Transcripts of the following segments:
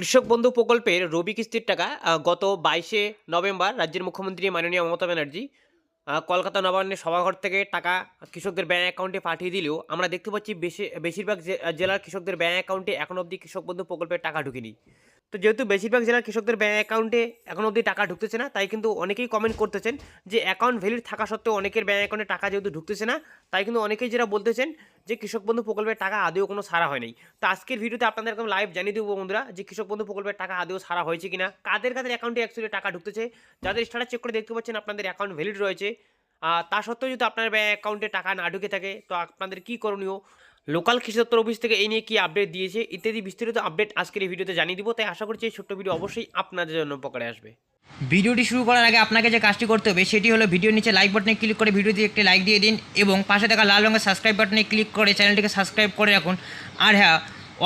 কৃষক বন্ধু প্রকল্পের রবি কিস্তির টাকা গত বাইশে নভেম্বর রাজ্যের মুখ্যমন্ত্রী মাননীয় মমতা ব্যানার্জি কলকাতা নবান্নের সভাঘর থেকে টাকা কৃষকদের ব্যাঙ্ক অ্যাকাউন্টে পাঠিয়ে দিলেও আমরা দেখতে পাচ্ছি বেশি, বেশিরভাগ জেলার কৃষকদের ব্যাঙ্ক অ্যাকাউন্টে এখন অবধি কৃষক বন্ধু প্রকল্পের টাকা ঢুকেনি। তো যেহেতু বেশিরভাগ জেলার কৃষকদের ব্যাঙ্ক অ্যাকাউন্টে এখন অবধি টাকা ঢুকতেছে না, তাই কিন্তু অনেকেই কমেন্ট করতেছেন যে অ্যাকাউন্ট ভ্যালিড থাকা সত্ত্বেও অনেকের ব্যাঙ্ক অ্যাকাউন্টে টাকা যেহেতু ঢুকতেছে না, তাই কিন্তু অনেকেই যেটা বলতেছেন যে কৃষক বন্ধু প্রকল্পের টাকা আদেও কোনো সারা হয়নি তো আজকের ভিডিওতে আপনাদের একদম লাইভ জানিয়ে দেবো বন্ধুরা যে কৃষক বন্ধু প্রকল্পের টাকা আদেও সারা হয়েছে কিনা, কাদের কাদের অ্যাকাউন্টে অ্যাকচুয়ালি টাকা ঢুকতেছে, যাদের স্টার্টার চেক করে দেখতে পাচ্ছেন আপনাদের অ্যাকাউন্ট ভ্যালিড রয়েছে। তা সত্ত্বেও যদি আপনার ব্যাঙ্ক অ্যাকাউন্টে টাকা না ঢুকে থাকে, তো আপনাদের কী করণীয়? লোকাল কৃষি অফিস থেকে এই নিয়ে কী আপডেট দিয়েছে ইত্যাদি বিস্তারিত আপডেট আজকের এই ভিডিওতে জানিয়ে দিব। তাই আশা করছি এই ছোট্ট ভিডিও অবশ্যই আপনাদের জন্য উপকারে আসবে। ভিডিওটি শুরু করার আগে আপনাকে যে কাজটি করতে হবে, সেটি হলো ভিডিওর নিচে লাইক বাটনে ক্লিক করে ভিডিওতে একটি লাইক দিয়ে দিন এবং পাশে থাকা লাল রঙের সাবস্ক্রাইব বাটনে ক্লিক করে চ্যানেলটিকে সাবস্ক্রাইব করে রাখুন। আর হ্যাঁ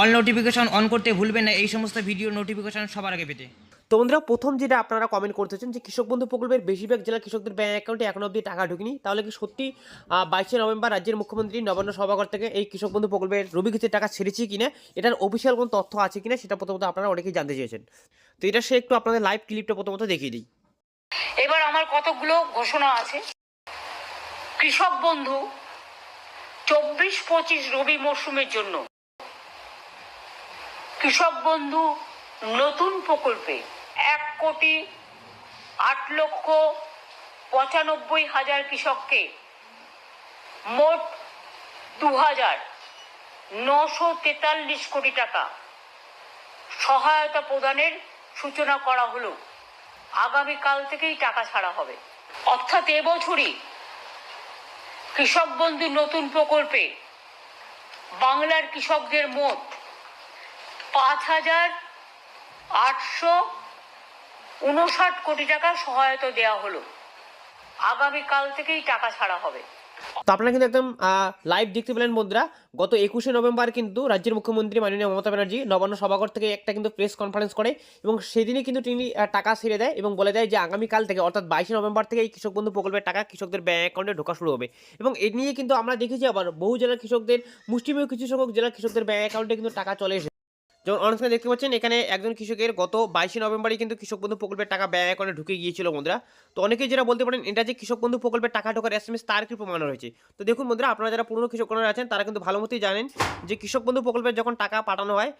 অল নোটিফিকেশন অন করতে ভুলবেন না, এই সমস্ত ভিডিও নোটিফিকেশন সবার আগে পেতে। তো বন্ধুরা, প্রথম যেটা আপনারা কমেন্ট করতেছেন যে কৃষক বন্ধু প্রকল্পের বেশিরভাগ জেলা কৃষকদের ব্যাঙ্ক অ্যাকাউন্টে এখন অবধি টাকা ঢুকিনি। তাহলে কি সত্যি বাইশে নভেম্বর রাজ্যের মুখ্যমন্ত্রী নবান্ন সভাঘর থেকে এই কৃষক বন্ধু প্রকল্পের রবি টাকা ছেড়েছে কিনা, এটার অফিসিয়াল কোনো তথ্য আছে কিনা, সেটা প্রথমত আপনারা অনেকেই জানতে চেয়েছেন। তো এটা সে একটু আপনাদের লাইভ ক্লিপটা প্রথমত দেখিয়ে দিই। এবার আমার কতগুলো ঘোষণা আছে? কৃষক বন্ধু, চব্বিশ পঁচিশ রবি মরশুমের জন্য। কৃষক বন্ধু, নতুন প্রকল্পে এক কোটি আট লক্ষ পঁচানব্বই হাজার কৃষককে মোট দু হাজার নশো তেতাল্লিশ কোটি টাকা সহায়তা প্রদানের সূচনা করা হলো। আগামীকাল থেকেই টাকা ছাড়া হবে। অর্থাৎ এবছরই কৃষক বন্ধু নতুন প্রকল্পে বাংলার কৃষকদের মোট পাঁচ হাজার আটশো উনষাট কোটি টাকা সহায়তা দেওয়া হলো। আগামীকাল থেকেই টাকা ছাড়া হবে। তো আপনারা কিন্তু একদম লাইভ দেখতে পেলেন বন্ধুরা গত একুশে নভেম্বর কিন্তু রাজ্যের মুখ্যমন্ত্রী মাননীয় মমতা ব্যানার্জি নবান্ন সভাঘর থেকে একটা কিন্তু প্রেস কনফারেন্স করে এবং সেদিনই কিন্তু তিনি টাকা ছেড়ে দেয় এবং বলে দেয় যে আগামীকাল থেকে, অর্থাৎ বাইশে নভেম্বর থেকে এই কৃষক বন্ধু প্রকল্পের টাকা কৃষকদের ব্যাঙ্ক অ্যাকাউন্টে ঢোকা শুরু হবে। এবং এ নিয়ে কিন্তু আমরা দেখেছি আবার বহু জেলার কৃষকদের, মুষ্টিমেয় কিছু সংখ্যক জেলার কৃষকদের ব্যাঙ্ক অ্যাকাউন্টে কিন্তু টাকা চলে এসেছে। যেমন অনেক সময় দেখতে পাচ্ছেন, এখানে একজন কৃষকের গত বাইশে নভেম্বরে কিন্তু কৃষক বন্ধু প্রকল্পের টাকা ব্যয় অ্যাকাউন্টে ঢুকে গিয়েছিল বন্ধুরা। তো অনেকেই যারা বলতে পারেন, এটা যে কৃষক বন্ধু প্রকল্পের টাকা ঢোকার এস এম এস তার কি প্রমাণ রয়েছে? তো দেখুন বন্ধুরা, আপনারা যারা পুরনো কৃষকরা আছেন, তারা কিন্তু ভালো মতোই জানেন যে কৃষক বন্ধু প্রকল্পের যখন টাকা পাঠানো হয়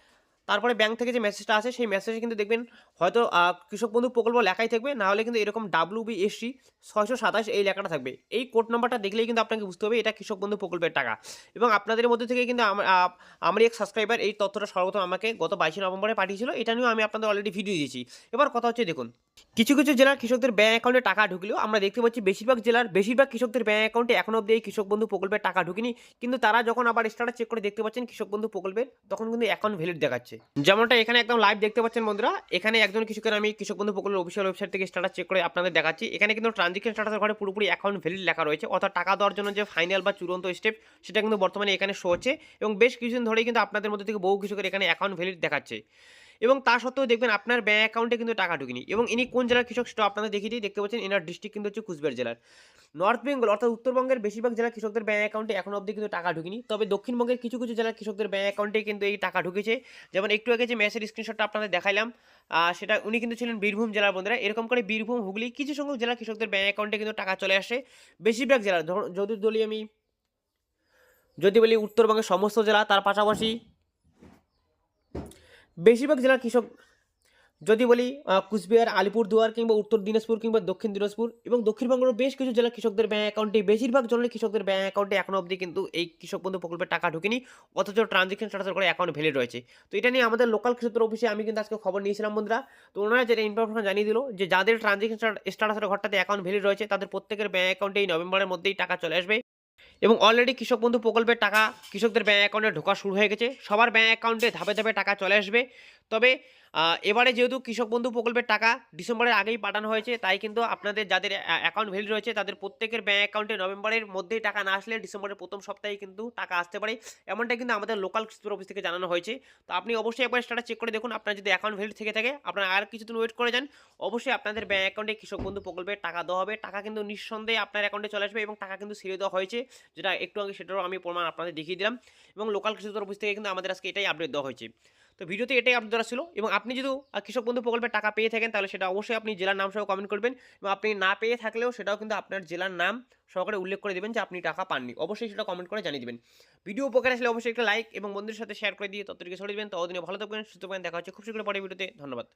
তারপরে ব্যাংক থেকে যে মেসেজটা আছে সেই মেসেজে কিন্তু দেখবেন হয়তো কৃষক বন্ধু প্রকল্প লেখাই থাকবে নাহলে কিন্তু এরকম ডাব্লু বি এসসি ছয়শো সাতাশ এই লেখাটা থাকবে। এই কোড নাম্বারটা দেখলেই কিন্তু আপনাকে বুঝতে হবে, এটা কৃষক বন্ধু প্রকল্পের টাকা। এবং আপনাদের মধ্যে থেকে কিন্তু আমার এক সাবস্ক্রাইবার এই তথ্যটা সর্বপ্রথম আমাকে গত বাইশে নভেম্বরে পাঠিয়েছিল, এটা নিয়েও আমি আপনাদের অলরেডি ভিডিও দিয়েছি। এবার কথা হচ্ছে, দেখুন কিছু কিছু জেলার কৃষকদের ব্যাঙ্ক অ্যাকাউন্টে টাকা ঢুকলেও আমরা দেখতে পাচ্ছি বেশিরভাগ জেলার, বেশিরভাগ কৃষকদের ব্যাঙ্ক অ্যাকাউন্টে এখনও অব্দি এই কৃষক বন্ধু প্রকল্পের টাকা ঢুকেনি। কিন্তু তারা যখন আবার স্টার্টার চেক করে দেখতে পাচ্ছেন কৃষক বন্ধু প্রকল্পের, তখন কিন্তু অ্যাকাউন্ট ভ্যালিড দেখাচ্ছে। যেমনটা এখানে একদম লাইভ দেখতে পাচ্ছেন বন্ধুরা, এখানে একজন কৃষকের আমি কৃষক বন্ধু প্রকল্পের অফিসিয়াল ওয়েবসাইট থেকে স্টার্টার চেক করে আপনাদের দেখাচ্ছি। এখানে কিন্তু ট্রানজেকশন স্টাটাসের ঘরে পুরোপুরি অ্যাকাউন্ট ভ্যালিড লেখা রয়েছে, অর্থাৎ টাকা দেওয়ার জন্য যে ফাইনাল বা চূড়ান্ত স্টেপ সেটা কিন্তু বর্তমানে এখানে শো হচ্ছে। এবং বেশ কিছুদিন ধরেই কিন্তু আপনাদের মধ্যে থেকে বহু কৃষকের এখানে অ্যাকাউন্ট ভ্যালিড দেখাচ্ছে। এবং তা সত্ত্বেও দেখবেন আপনার ব্যাঙ্ক অ্যাকাউন্টে কিন্তু টাকা ঢুকিনি। এবং ইনি কোন জেলার কৃষক সেটা আপনাদের দেখিয়ে দিই। দেখতে পাচ্ছেন এনার ডিস্ট্রিক্ট কিন্তু হচ্ছে কুচবিহার জেলার। নর্থ বেঙ্গল অর্থাৎ উত্তরবঙ্গের বেশিরভাগ জেলার কৃষকদের ব্যাঙ্ক অ্যাকাউন্টে এখন অবধি কিন্তু টাকা ঢুকিনি। তবে দক্ষিণবঙ্গের কিছু কিছু জেলার কৃষকদের ব্যাঙ্ক অ্যাকাউন্টে কিন্তু এই টাকা ঢুকেছে। যেমন একটু আগে যে ম্যাচের স্ক্রিনশটটা আপনাদের দেখাইলাম সেটা উনি কিন্তু ছিলেন বীরভূম জেলার বন্ধুরা। এরকম করে বীরভূম, হুগলি কিছু সংখ্যক জেলার কৃষকদের ব্যাঙ্ক অ্যাকাউন্টে কিন্তু টাকা চলে আসে। বেশিরভাগ জেলার যদি বলি আমি, যদি বলি উত্তরবঙ্গের সমস্ত জেলা, তার পাশাপাশি বেশিরভাগ জেলার কৃষক, যদি বলি কুচবিহার, আলিপুরদুয়ার কিংবা উত্তর দিনাজপুর কিংবা দক্ষিণ দিনাজপুর এবং দক্ষিণবঙ্গের বেশ কিছু জেলার কৃষকদের ব্যাঙ্ক অ্যাকাউন্টে বেশিরভাগ জনের কৃষকদের ব্যাঙ্ক অ্যাকাউন্টে এখনও অবধি কিন্তু এই কৃষক বন্ধু প্রকল্পের টাকা ঢুকেনি, অথচ ট্রানজেকশন স্ট্যাটাসের করে অ্যাকাউন্ট ভ্যালিড রয়েছে। তো এটা নিয়ে আমাদের লোকাল কৃষকের অফিসে আমি কিন্তু আজকে খবর নিয়েছিলাম বন্ধুরা। তো ওনারা যেটা ইনফরমেশন জানিয়ে দিল যে, যাদের ট্রানজেকশন স্ট্যাটাসের ঘরটাতে অ্যাকাউন্ট ভ্যালিড রয়েছে, তাদের প্রত্যেকের ব্যাঙ্ক অ্যাকাউন্টে এই নভেম্বরের মধ্যেই টাকা চলে আসবে। এবং অলরেডি কৃষক বন্ধু প্রকল্পের টাকা কৃষকদের ব্যাঙ্ক অ্যাকাউন্টে ঢোকা শুরু হয়ে গেছে। সবার ব্যাঙ্ক অ্যাকাউন্টে ধাপে ধাপে টাকা চলে আসবে। তবে এবারে যেহেতু কৃষক বন্ধু প্রকল্পের টাকা ডিসেম্বরের আগেই পাঠানো হয়েছে, তাই কিন্তু আপনাদের যাদের অ্যাকাউন্ট ভ্যালিড রয়েছে, তাদের প্রত্যেকের ব্যাঙ্ক অ্যাকাউন্টে নভেম্বরের মধ্যেই টাকা না আসলে ডিসেম্বরের প্রথম সপ্তাহে কিন্তু টাকা আসতে পারে। এমনটা কিন্তু আমাদের লোকাল কৃষক অফিস থেকে জানানো হয়েছে। তো আপনি অবশ্যই একবার স্টার্টার চেক করে দেখুন। আপনার যদি অ্যাকাউন্ট ভ্যালিড থেকে থাকে, আপনারা আর কিছুদিন ওয়েট করে যান। অবশ্যই আপনাদের ব্যাঙ্ক অ্যাকাউন্টে কৃষক বন্ধু প্রকল্পের টাকা দেওয়া হবে। টাকা কিন্তু নিঃসন্দেহে আপনার অ্যাকাউন্টে চলে আসবে এবং টাকা কিন্তু ছেড়ে দেওয়া হয়েছে, যেটা একটু আগে সেটারও আমি প্রমাণ আপনাদের দেখিয়ে দিলাম। এবং লোকাল কৃষক অফিস থেকে কিন্তু আমাদের আজকে এটাই আপডেট দেওয়া হয়েছে। তো ভিডিওতে এটাই আপডেট দ্বারা ছিল এবং আপনি যদি কৃষক বন্ধু প্রকল্পের টাকা পেয়ে থাকেন, তাহলে সেটা অবশ্যই আপনি জেলার নাম সহ কমেন্ট করবেন এবং আপনি না পেয়ে থাকলেও সেটাও কিন্তু আপনার জেলার নাম সহকারে উল্লেখ করে দেবেন যে আপনি টাকা পাননি। অবশ্যই সেটা কমেন্ট করে জানিয়ে দেবেন। ভিডিও উপকার আসলে অবশ্যই একটা লাইক এবং বন্ধুদের সাথে শেয়ার করে দিয়ে ততটুকু ছড়িয়ে দেবেন। ততদিনে ভালো থাকবেন, সুস্থ থাকবেন, দেখা হচ্ছে খুব শীঘ্র পরে ভিডিওতে। ধন্যবাদ।